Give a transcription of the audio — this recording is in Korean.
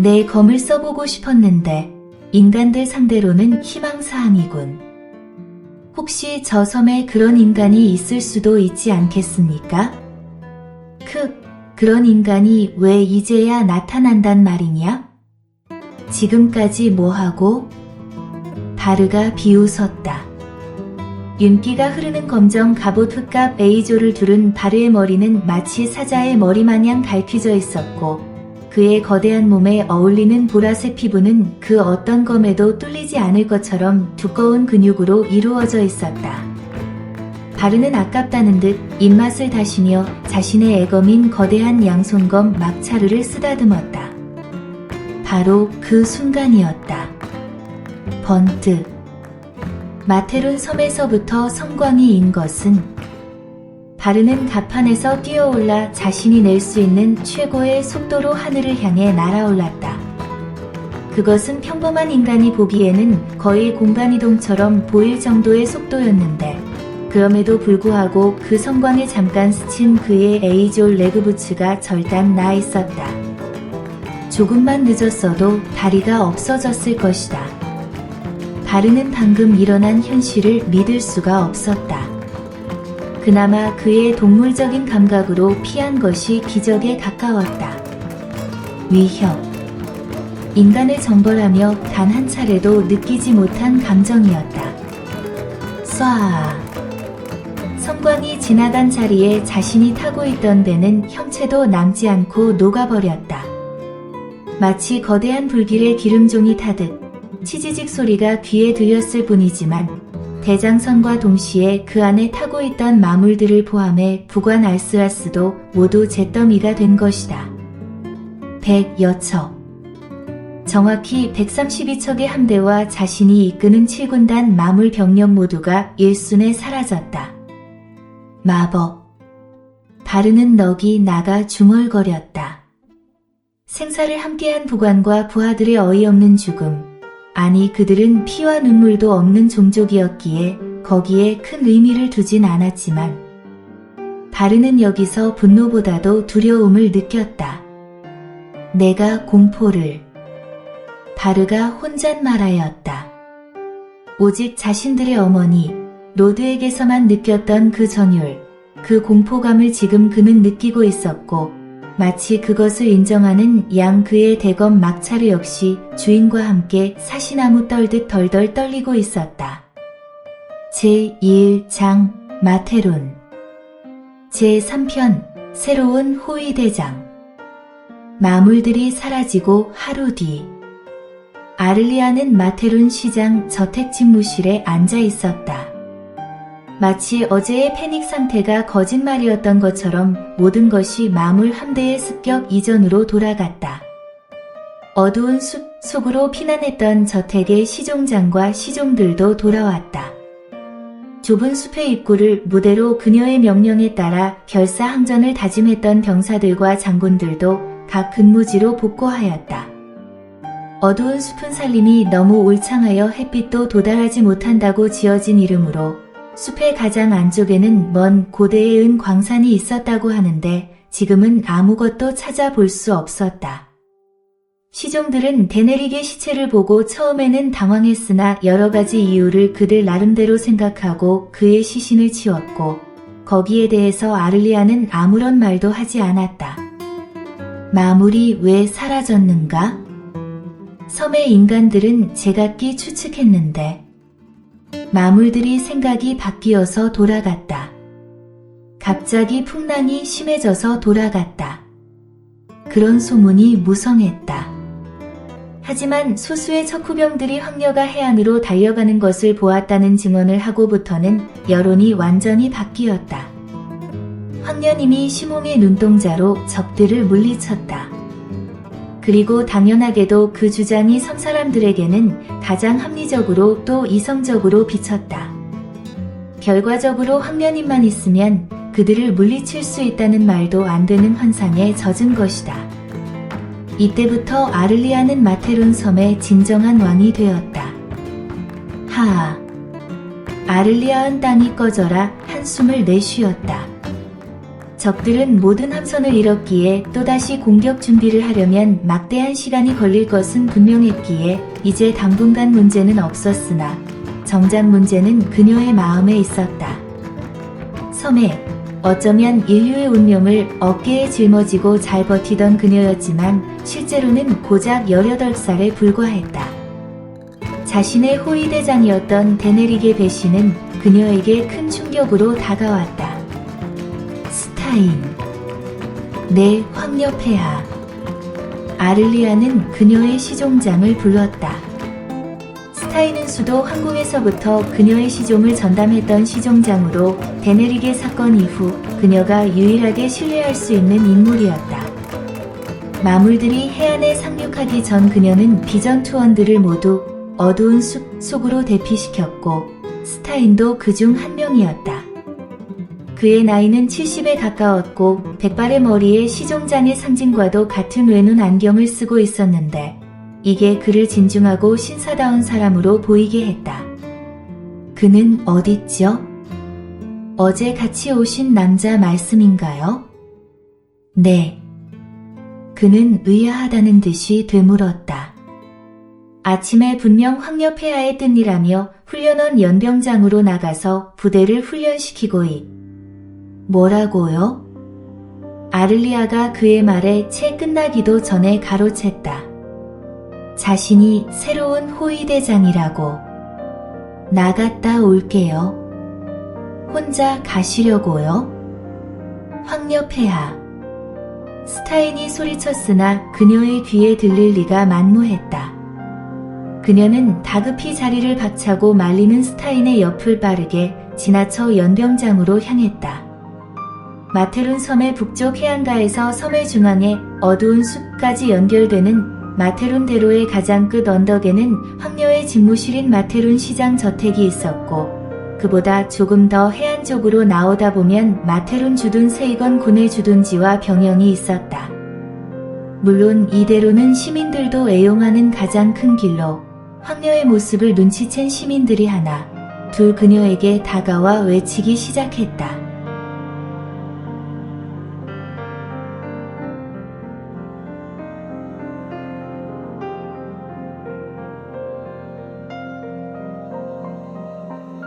내 검을 써보고 싶었는데 인간들 상대로는 희망사항이군. 혹시 저 섬에 그런 인간이 있을 수도 있지 않겠습니까? 그, 그런 인간이 왜 이제야 나타난단 말이냐? 지금까지 뭐하고? 바르가 비웃었다. 윤기가 흐르는 검정 갑옷 흑갑 에이조를 두른 바르의 머리는 마치 사자의 머리 마냥 갈퀴져 있었고 그의 거대한 몸에 어울리는 보라색 피부는 그 어떤 검에도 뚫리지 않을 것처럼 두꺼운 근육으로 이루어져 있었다. 바르는 아깝다는 듯 입맛을 다시며 자신의 애검인 거대한 양손검 막차르를 쓰다듬었다. 바로 그 순간이었다. 번뜩. 마테론 섬에서부터 성광이 인 것은 바르는 가판에서 뛰어올라 자신이 낼 수 있는 최고의 속도로 하늘을 향해 날아올랐다. 그것은 평범한 인간이 보기에는 거의 공간이동처럼 보일 정도의 속도였는데 그럼에도 불구하고 그 성광에 잠깐 스친 그의 에이졸 레그부츠가 절단 나 있었다. 조금만 늦었어도 다리가 없어졌을 것이다. 바르는 방금 일어난 현실을 믿을 수가 없었다. 그나마 그의 동물적인 감각으로 피한 것이 기적에 가까웠다. 위협. 인간을 정벌하며 단 한 차례도 느끼지 못한 감정이었다. 쏴. 성광이 지나간 자리에 자신이 타고 있던 배는 형체도 남지 않고 녹아버렸다. 마치 거대한 불길의 기름종이 타듯 치지직 소리가 귀에 들렸을 뿐이지만 대장선과 동시에 그 안에 타고 있던 마물들을 포함해 부관 알스라스도 모두 잿더미가 된 것이다. 100여 척. 정확히 132척의 함대와 자신이 이끄는 7군단 마물 병력 모두가 일순에 사라졌다. 마법. 바르는 넋이 나가 중얼거렸다. 생사를 함께한 부관과 부하들의 어이없는 죽음. 아니 그들은 피와 눈물도 없는 종족이었기에 거기에 큰 의미를 두진 않았지만 바르는 여기서 분노보다도 두려움을 느꼈다. 내가 공포를 바르가 혼잣말하였다. 오직 자신들의 어머니 로드에게서만 느꼈던 그 전율, 그 공포감을 지금 그는 느끼고 있었고 마치 그것을 인정하는 양 그의 대검 막차르 역시 주인과 함께 사시나무 떨듯 덜덜 떨리고 있었다. 제1장 마테론 제3편 새로운 호위대장 마물들이 사라지고 하루 뒤 아를리아는 마테론 시장 저택 집무실에 앉아 있었다. 마치 어제의 패닉 상태가 거짓말이었던 것처럼 모든 것이 마물 함대의 습격 이전으로 돌아갔다. 어두운 숲 속으로 피난했던 저택의 시종장과 시종들도 돌아왔다. 좁은 숲의 입구를 무대로 그녀의 명령에 따라 결사항전을 다짐했던 병사들과 장군들도 각 근무지로 복구하였다. 어두운 숲은 살림이 너무 울창하여 햇빛도 도달하지 못한다고 지어진 이름으로 숲의 가장 안쪽에는 먼 고대의 은 광산이 있었다고 하는데 지금은 아무것도 찾아볼 수 없었다. 시종들은 데네릭의 시체를 보고 처음에는 당황했으나 여러 가지 이유를 그들 나름대로 생각하고 그의 시신을 치웠고 거기에 대해서 아를리아는 아무런 말도 하지 않았다. 마물이 왜 사라졌는가? 섬의 인간들은 제각기 추측했는데 마물들이 생각이 바뀌어서 돌아갔다. 갑자기 풍랑이 심해져서 돌아갔다. 그런 소문이 무성했다. 하지만 소수의 척후병들이 황녀가 해안으로 달려가는 것을 보았다는 증언을 하고부터는 여론이 완전히 바뀌었다. 황녀님이 시몽의 눈동자로 적들을 물리쳤다. 그리고 당연하게도 그 주장이 섬 사람들에게는 가장 합리적으로 또 이성적으로 비쳤다. 결과적으로 황녀님만 있으면 그들을 물리칠 수 있다는 말도 안 되는 환상에 젖은 것이다. 이때부터 아를리아는 마테론 섬의 진정한 왕이 되었다. 하아. 아를리아은 땅이 꺼져라 한숨을 내쉬었다. 적들은 모든 함선을 잃었기에 또다시 공격 준비를 하려면 막대한 시간이 걸릴 것은 분명했기에 이제 당분간 문제는 없었으나 정작 문제는 그녀의 마음에 있었다. 섬에 어쩌면 인류의 운명을 어깨에 짊어지고 잘 버티던 그녀였지만 실제로는 고작 18살에 불과했다. 자신의 호위대장이었던 데네릭의 배신은 그녀에게 큰 충격으로 다가왔다. 스타인. 내 황녀폐하. 아를리아는 그녀의 시종장을 불렀다. 스타인은 수도 항공에서부터 그녀의 시종을 전담했던 시종장으로 데네릭의 사건 이후 그녀가 유일하게 신뢰할 수 있는 인물이었다. 마물들이 해안에 상륙하기 전 그녀는 비전 투원들을 모두 어두운 숲 속으로 대피시켰고 스타인도 그 중 한 명이었다. 그의 나이는 70에 가까웠고 백발의 머리에 시종장의 상징과도 같은 외눈 안경을 쓰고 있었는데 이게 그를 진중하고 신사다운 사람으로 보이게 했다. 그는 어딨죠? 어제 같이 오신 남자 말씀인가요? 네. 그는 의아하다는 듯이 되물었다. 아침에 분명 황녀 폐하에 뜬 일하며 훈련원 연병장으로 나가서 부대를 훈련시키고 있. 뭐라고요? 아를리아가 그의 말에 채 끝나기도 전에 가로챘다. 자신이 새로운 호위대장이라고. 나갔다 올게요. 혼자 가시려고요? 황녀폐하. 스타인이 소리쳤으나 그녀의 귀에 들릴 리가 만무했다. 그녀는 다급히 자리를 박차고 말리는 스타인의 옆을 빠르게 지나쳐 연병장으로 향했다. 마테룬 섬의 북쪽 해안가에서 섬의 중앙에 어두운 숲까지 연결되는 마테룬 대로의 가장 끝 언덕에는 황녀의 집무실인 마테룬 시장 저택이 있었고 그보다 조금 더 해안 쪽으로 나오다 보면 마테룬 주둔 세이건 군의 주둔지와 병영이 있었다. 물론 이대로는 시민들도 애용하는 가장 큰 길로 황녀의 모습을 눈치챈 시민들이 하나, 둘 그녀에게 다가와 외치기 시작했다.